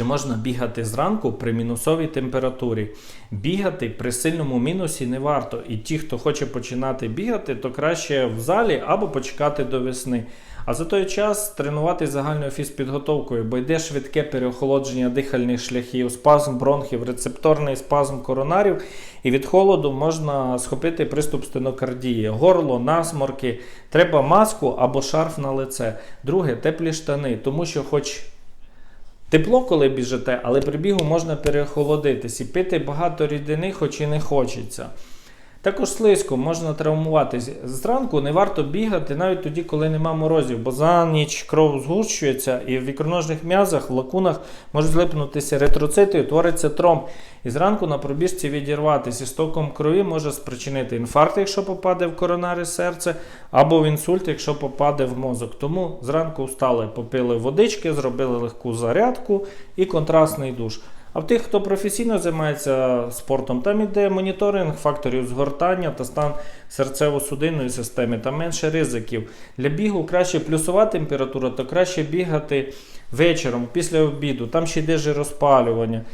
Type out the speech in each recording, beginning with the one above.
Чи можна бігати зранку при мінусовій температурі? Бігати при сильному мінусі не варто. І ті, хто хоче починати бігати, то краще в залі або почекати до весни. А за той час тренуватися загальною фізпідготовкою, бо йде швидке переохолодження дихальних шляхів, спазм бронхів, рецепторний спазм коронарів, і від холоду можна схопити приступ стенокардії, горло, насморки. Треба маску або шарф на лице. Друге, теплі штани, тому що хоч Тепло, коли біжите, але при бігу можна переохолодитись і пити багато рідини, хоч і не хочеться. Також слизько можна травмуватись. Зранку не варто бігати навіть тоді, коли нема морозів, бо за ніч кров згущується і в ікроножних м'язах, в лакунах можуть злипнутися ретроцити, і утвориться тромб. І зранку на пробіжці відірватися. Стоком крові може спричинити інфаркт, якщо попаде в коронари серце, або в інсульт, якщо попаде в мозок. Тому зранку встали, попили водички, зробили легку зарядку і контрастний душ. А в тих, хто професійно займається спортом, там іде моніторинг факторів згортання та стан серцево-судинної системи, там менше ризиків. Для бігу краще плюсова температура, то краще бігати вечором, після обіду, там ще йде жироспалювання.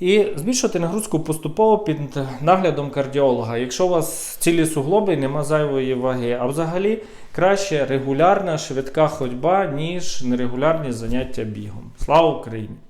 І збільшувати нагрузку поступово під наглядом кардіолога, якщо у вас цілі суглоби нема зайвої ваги. А взагалі краще регулярна швидка ходьба, ніж нерегулярні заняття бігом. Слава Україні!